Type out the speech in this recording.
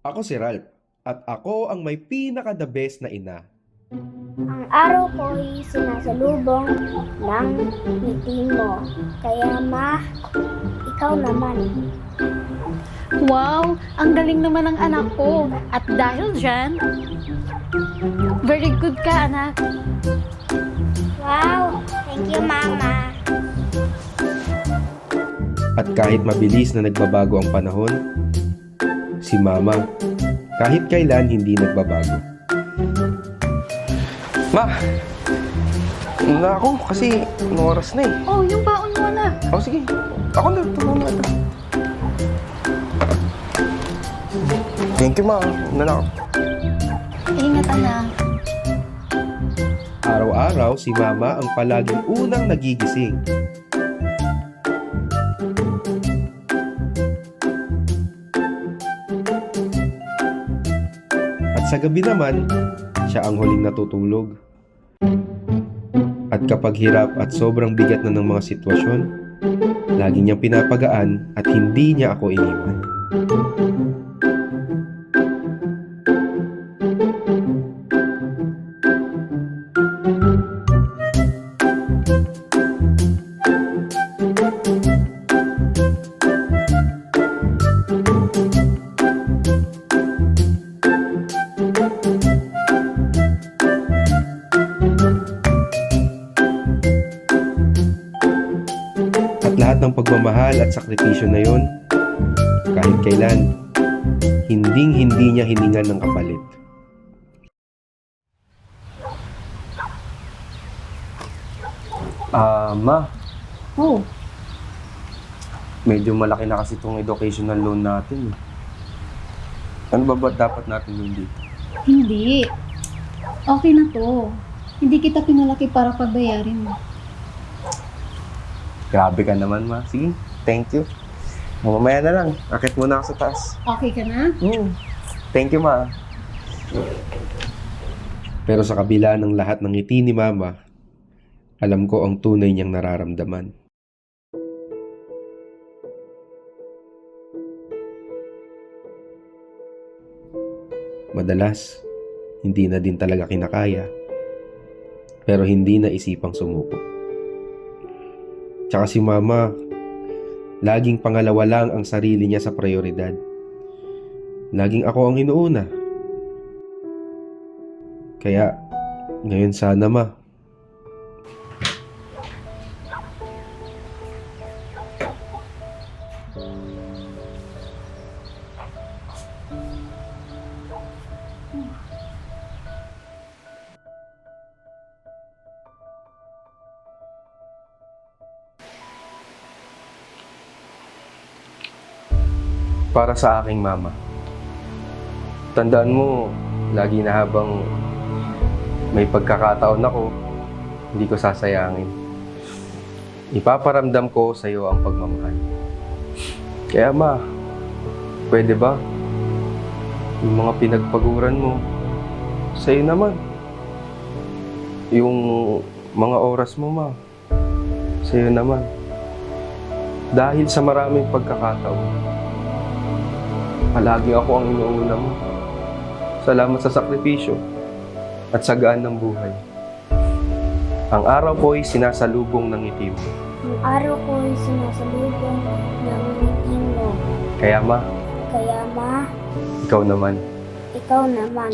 Ako si Ralph at ako ang may pinaka-the best na ina. Ang araw ko ay sinasalubong ng ngiti mo. Kaya ma, ikaw naman. Wow, ang galing naman ng anak ko. At dahil dyan, very good ka, anak. Wow, thank you mama. At kahit mabilis na nagbabago ang panahon, si Mama, kahit kailan hindi nagbabago. Ma! Una ako kasi anong oras na eh. Oh, yung baon mo na. O sige, ako na. Ito na ito. Thank you, ma. Una na ako. Ingat, anak. Araw-araw, si Mama ang palaging unang nagigising. Sa gabi naman, siya ang huling natutulog. At kapag hirap at sobrang bigat na ng mga sitwasyon, lagi niyang pinapagaan at hindi niya ako iniwan. At lahat ng pagmamahal at sakripisyo na yon, kahit kailan, hinding hindi niya hiningan ng kapalit. Ah, ma. Oh, Medyo malaki na kasi itong educational loan natin. eh. Ano ba ba dapat natin yun dito? hindi. Okay na to. Hindi kita pinalaki para pagbayarin mo. Grabe ka naman, ma. Sige, thank you. Mamaya na lang. Akit muna ako sa taas. Okay ka na? Hmm. Thank you, ma. Pero sa kabila ng lahat ng ngiti ni Mama, alam ko ang tunay niyang nararamdaman. Madalas, hindi na din talaga kinakaya. Pero hindi na isipang sumuko. Tsaka si Mama, laging pangalawa lang ang sarili niya sa prioridad. Laging ako ang inuuna. Kaya, ngayon sana ma. Para sa aking mama. Tandaan mo, lagi na habang may pagkakataon ako, hindi ko sasayangin. Ipaparamdam ko sa iyo ang pagmamahal. Kaya ma, pwede ba? Yung mga pinagpaguran mo, sa iyo naman. Yung mga oras mo ma, sa iyo naman. Dahil sa maraming pagkakataon, palagi ako ang inuuna mo. Salamat sa sakripisyo at sagaan ng buhay. Ang araw ko ay sinasalubong ng ngiti mo. Ang araw ko ay sinasalubong ng ngiti mo. Kaya ma, Kaya ma, ikaw naman. ikaw naman.